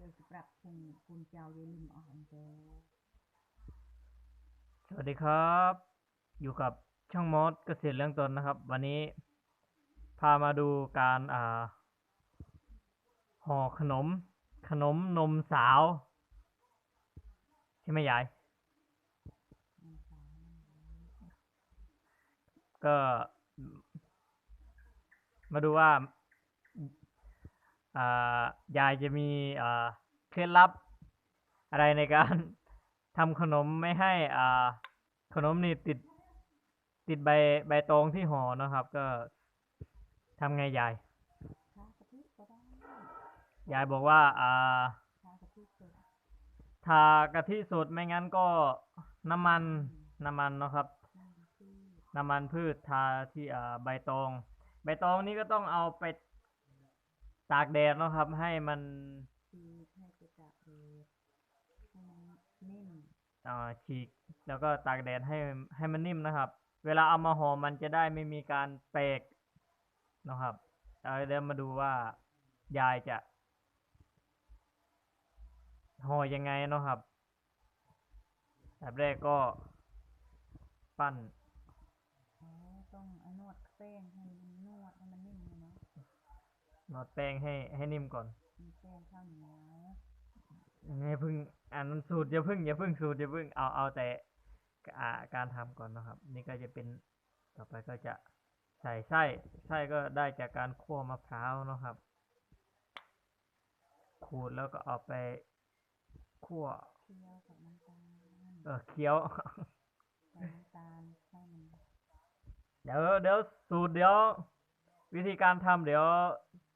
พื่อจะปรับปรุงคุณเจ้าอย่าลืมอาของเจ้าสวัสดีครับ อยู่กับช่างมอสเกษตรเรื่องตนนะครับ วันนี้ พามาดูการอ่าห่อขนม ขนมนมสาวใช่ไหมยาย ก็มาดูว่า ยายจะมีอ่าเคล็ดลับอะไรในการทำขนมไม่ให้อ่าขนมนี่ติด ติดใบใบตองที่ห่อนะครับ ก็ทำไงยายชากะทิก็ได้ยายบอกว่าอ่าชากะทิสดทากะทิสดไม่งั้นก็น้ำมันน้ำมันเนาะครับน้ำที่น้ำมันพืชทาที่อ่าใบตอง ใบตองนี้ก็ต้องเอาไป ตากแดดเนาะครับ ให้มันที่ให้ไปตากแดดให้มันนิ่มอ่าฉีกแล้วก็ตากแดดให้ให้มันนิ่มนะครับ เวลาเอามาห่อมันจะได้ไม่มีการแตกเนาะครับเอาเดี๋ยวมาดูว่ายายจะห่อยังไงเนาะครับแบบแรกก็ปั้นอ๋อต้องเอานวดแป้งให้มันนวดให้มันนิ่มเลยเนาะ นวดแป้งให้ให้นิ่มก่อนมีแป้งข้าวเหนียวอย่าเพึ่งอ่านมันสูตรอย่าเพึ่งอย่าเพึ่งสูตรอย่าเพึ่งเอาเอาแต่อ่าการทำก่อนนะครับ นี่ก็จะเป็นต่อไปก็จะใส่ไส้ไส้ก็ได้จากการคั่วมะพร้าวเนาะครับ ขูดแล้วก็เอาไปคั่วเคี่ยวกับน้ำตาลเออเคี้ยว ใส่น้ำตาลให้มันเดี๋ยวเดี๋ยวสูตรเดี๋ยว วิธีการทำเดี๋ยว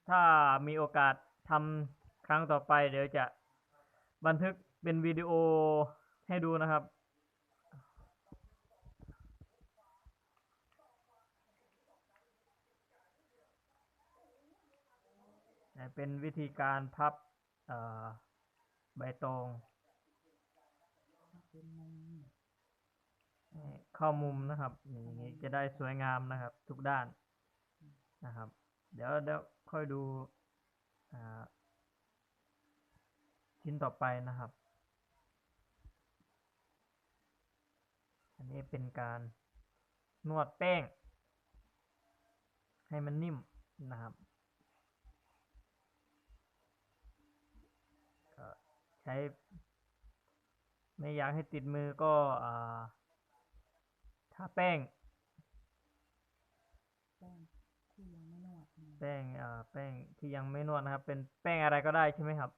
ถ้ามีโอกาสทำครั้งต่อไปเดี๋ยวจะบันทึกเป็นวิดีโอให้ดูนะครับ เป็นวิธีการพับใบตองเข้ามุมนะครับนี่อย่างนี้จะได้สวยงามนะครับ ทุกด้านนะครับ เดี๋ยวเดี๋ยว ค่อยดูชิ้นต่อไปนะครับ อันนี้เป็นการนวดแป้ง ให้มันนิ่มนะครับก็ใช้ไม่อยากให้ติดมือก็อทาแป้งแป้งที่ยังไม่ แป้งอ่าแป้งที่ยังไม่นวดนะครับ เป็นแป้งอะไรก็ได้ใช่ไหมครับ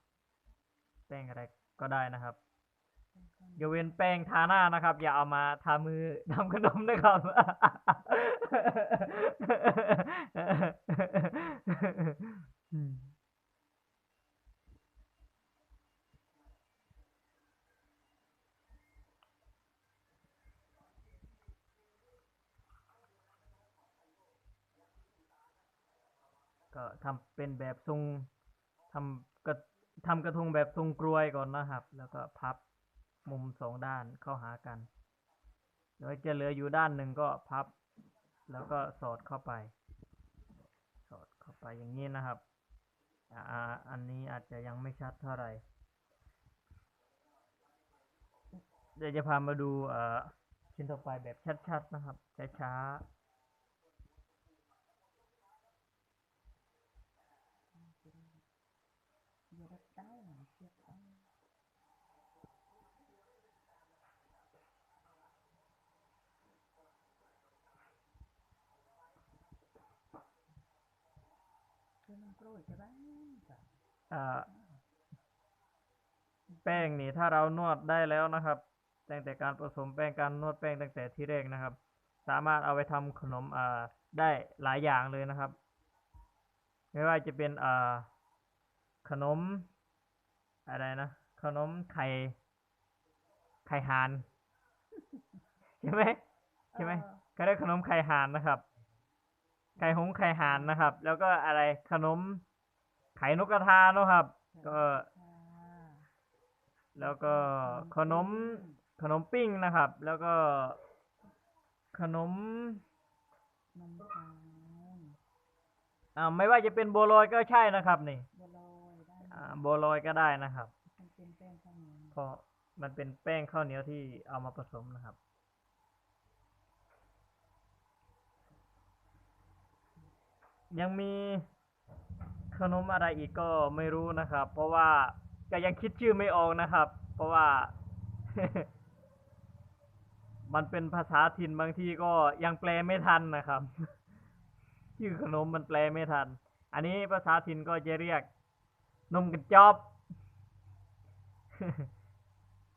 แป้งอะไรก็ได้นะครับแป้งข้าวเหนียยวกเว้นแป้งทาหน้านะครับ อย่าเอามาทามือทำขนมนะครับ อืมก็ทำ เป็นแบบทรงทำกระทำกระทงแบบทรงกรวยก่อนนะครับ แล้วก็พับมุมสองด้านเข้าหากันแล้วจะเหลืออยู่ด้านหนึ่งก็พับ แล้วก็สอดเข้าไป สอดเข้าไปอย่างนี้นะครับอ่าอันนี้อาจจะยังไม่ชัดเท่าไหร่เดี๋ยวจะพามาดูชิ้นต่อไปแบบชัดๆนะครับช้าเดี๋ยวได้ได้หน่อยเชือกเอาคือมันกล้วยจะบ้างจ้ะ ๆอ่า แป้งนี่ถ้าเรานวดได้แล้วนะครับ ตั้งแต่การผสมแป้งการนวดแป้งตั้งแต่ที่แรกนะครับ สามารถเอาไปทำขนมอ่าได้หลายอย่างเลยนะครับ ไม่ว่าจะเป็นอ่าขนมอะไรนะขนมไข่ไข่หานใช่ไหมใช่ไหมเออก็ได้ขนมไข่หานนะครับ ไข่หงส์ไข่หานนะครับ แล้วก็อะไรขนม ไข่นกกระทาเนอะครับ ก็ค่ะแล้วก็ขนมขนมปิ้งนะครับ แล้วก็ขนมนมขาวอ่าไม่ว่าจะเป็นบัวลอยก็ใช่นะครับนี่บัวลอยได้อ่าบัวลอยก็ได้นะครับ มันเป็นแป้งข้าวเหนียวเพราะมันเป็นแป้งข้าวเหนียวที่เอามาผสมนะครับ ยังมีขนมอะไรอีกก็ไม่รู้นะครับ เพราะว่าก็ยังคิดชื่อไม่ออกนะครับ เพราะว่า มันเป็นภาษาถิ่นบางทีก็ยังแปลไม่ทันนะครับ ชื่อขนมมันแปลไม่ทัน อันนี้ภาษาถิ่นก็จะเรียกนมกระจอบ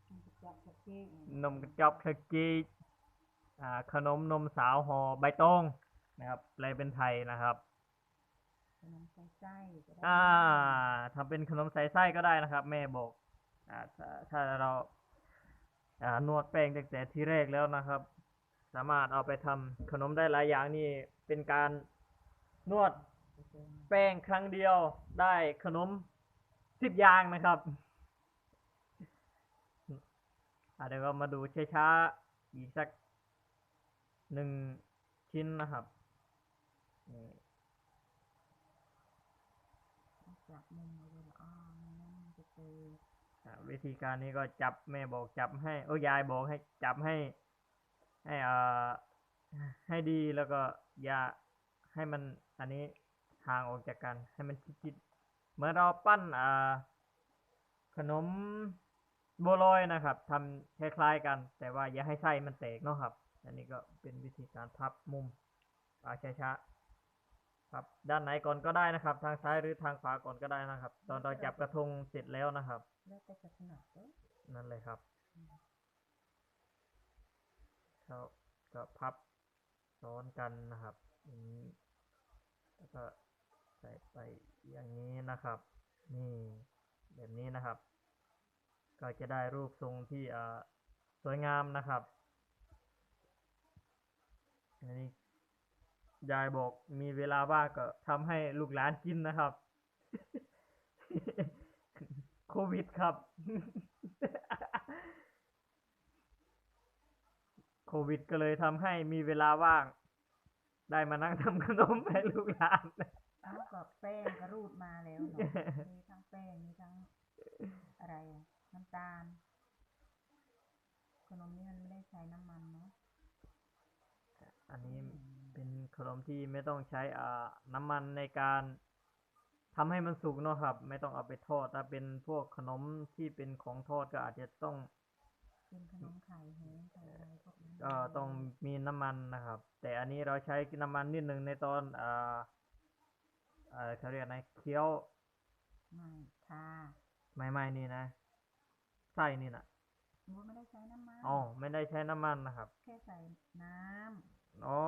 มันจะจับกระจี๊ยบนมกระจอกขจีอ่าขนมนมสาวห่อใบตองนะครับแปลเป็นไทยนะครับ นมใส่ไส้ก็ได้อ่าทำเป็นขนมใส่ไส้ก็ได้นะครับ แม่บอกอ่าถ้าถ้าเราอ่านวดแป้งตั้งแต่ที่แรกแล้วนะครับ สามารถเอาไปทำขนมได้หลายอย่างนี่เป็นการนวดแป้งครั้งเดียวได้ขนมสิบอย่างนะครับอะเดี๋ยวก็มาดูช้าๆอีกสักหนึ่งชิ้นนะครับนี่ จับมุมเอาไว้ละอ้อไม่งั้นมันจะเจออ่าวิธีการนี้ก็จับแม่บอกจับให้โอ้ยายบอกให้จับให้ ให้อ่าให้ดีแล้วก็อย่าให้มันอันนี้ห่างออกจากกัน ให้มันชิดๆเหมื่อนเราปั้นอ่าขนมบัวลอยนะครับทำคล้ายๆกัน แต่ว่าอย่าให้ไส้มันแตกเนาะครับ อันนี้ก็เป็นวิธีการพับมุมช้าๆ พับ ด้านไหนก่อนก็ได้นะครับ ทางซ้ายหรือทางขวาก่อนก็ได้นะครับ ตอนเราจับกระทงเสร็จแล้วนะครับ แล้วแต่จะถนัดเด้อนั่นเลยครับเขาก็พับซ้อนกันนะครับอย่างนี้แล้วก็ใส่ไปอย่างนี้นะครับ นี่แบบนี้นะครับ ก็จะได้รูปทรงที่อ่าสวยงามนะครับอันนี้ ยายบอกมีเวลาว่างก็ทำให้ลูกหลานกินนะครับ โควิดครับ โควิดก็เลยทำให้มีเวลาว่าง ได้มานั่งทำขนมให้ลูกหลาน เอาก็แป้งก็รูดมาแล้วเนาะมีทั้งแป้งมีทั้งอะไรอะน้ำตาล ขนมนี้มันไม่ได้ใช้น้ำมันเนาะอันนี้ เป็นขนมที่ไม่ต้องใช้อ่าน้ำมันในการทำให้มันสุกเนาะครับ ไม่ต้องเอาไปทอดถ้าเป็นพวกขนมที่เป็นของทอดก็อาจจะต้องเป็นขนมไข่แห้งไข่อะไรพวกนี้ก็ต้องมีน้ำมันนะครับ แต่อันนี้เราใช้น้ำมันนิดหนึ่งในตอนอ่าอ่าเขาเรียกอะไรเคี้ยวไม่ทาไม่ไม่นี่นะไส้นี่นะหนูไม่ได้ใช้น้ำมันอ๋อไม่ได้ใช้น้ำมันนะครับ แค่ใส่น้ำอ๋อ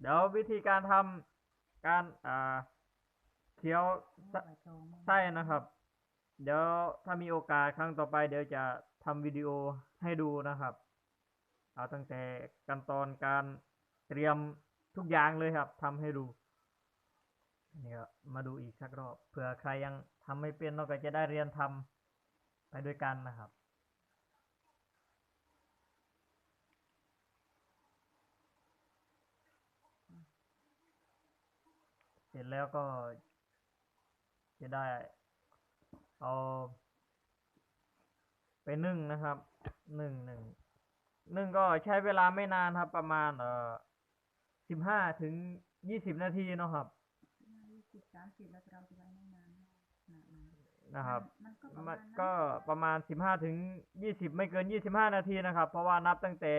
เดี๋ยววิธีการทำการอ่าเคี้ยวไส้นะครับ เดี๋ยวถ้ามีโอกาสครั้งต่อไป เดี๋ยวจะทำวิดีโอให้ดูนะครับ เอาตั้งแต่ขั้นตอนการเตรียมทุกอย่างเลยครับทำให้ดูนี่ก็มาดูอีกสักรอบเผื่อใครยังทำไม่เป็นเราก็จะได้เรียนทำไปด้วยกันนะครับ ร็จแล้วก็ จะได้ เอา ไปนึ่งนะครับนึ่งหนึ่งนึ่งก็ใช้เวลาไม่นานครับ ประมาณ เอ่อสิบห้าถึงยี่สิบนาทีเนาะครับยี่สิบสามสิบแล้วเราจะไว้ไม่นานขนาดนั้นนะครับ มันก็ประมัมานณนั้นก็ประมาณสิบห้าถึงยี่สิบไม่เกินยี่สิบห้านาทีนะครับ เพราะว่านับตั้งแต่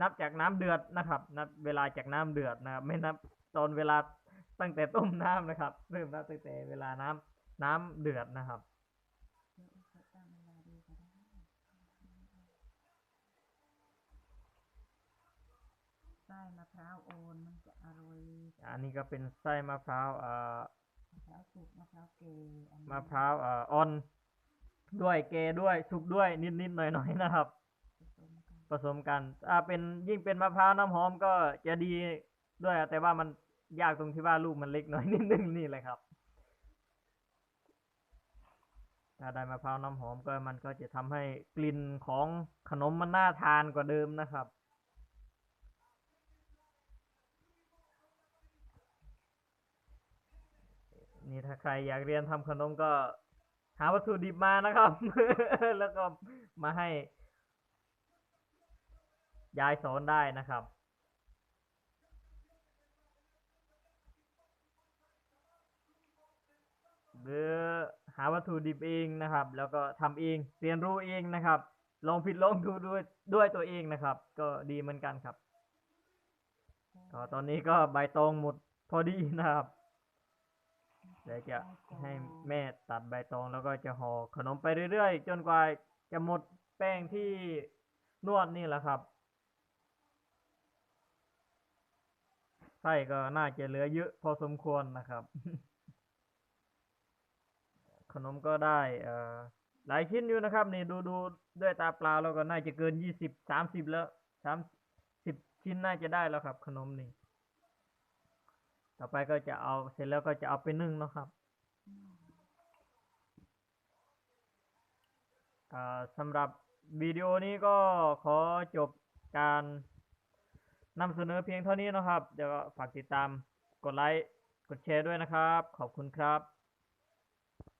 นับจากน้ำเดือดนะครับ นับเวลาจากน้ำเดือดนะครับ ไม่นับตอนเวลา ตั้งแต่ต้มน้ำนะครับ เริ่มนับตั้งแต่เวลาน้ำน้ำเดือดนะครับเดี๋ยวเขาตั้งเวลาดูก็ได้ไส้มะพร้าวโอนมันจะอร่อยอันนี้ก็เป็นไส้มะพร้าวอ่ามะพร้าวสุกมะพร้าวเกอันนี้มะพร้าวอ่าอ่อนด้วยเกด้วยสุกด้วยนิดๆหน่อยๆนะครับ ผสมกันผสมกันถ้าเป็นยิ่งเป็นมะพร้าวน้ำหอมก็จะดีด้วยแต่ว่ามัน ยากตรงที่ว่าลูกมันเล็กน่อยนิดนึงนี่แหละครับ ถ้าได้มะพร้าวน้ำหอมก็มันก็จะทำให้กลิ่นของขนมมันน่าทานกว่าเดิมนะครับนี่นี่ถ้าใครอยากเรียนทำขนมก็หาวัตถุดิบมานะครับ แล้วก็มาให้ยายสอนได้นะครับ หรือหาวัตถุดิบเองนะครับ แล้วก็ทำเองเรียนรู้เองนะครับ ลองผิดลองถูกด้วยด้วยตัวเองนะครับ ก็ดีเหมือนกันครับก็ตอนนี้ก็ใบตองหมดพอดีนะครับเดี๋ยวจะให้แม่ตัดใบตองแล้วก็จะห่อขนมไปเรื่อยๆ จนกว่าจะหมดแป้งที่นวดนี่แหละครับไส้ก็น่าจะเหลือเยอะพอสมควรนะครับ ขนมก็ได้เอ่อหลายชิ้นอยู่นะครับ นี่ดูดูด้วยตาเปล่าแล้วก็น่าจะเกินยี่สิบสามสิบแล้วสามสิบชิ้นน่าจะได้แล้วครับ ขนมนี่ต่อไปก็จะเอาเสร็จแล้วก็จะเอาไปนึ่งนะครับสำหรับวิดีโอนี้ก็ขอจบการนำเสนอเพียงเท่านี้นะครับเดี๋ยวฝากติดตามกดไลค์ กดแชร์ด้วยนะครับ ขอบคุณครับ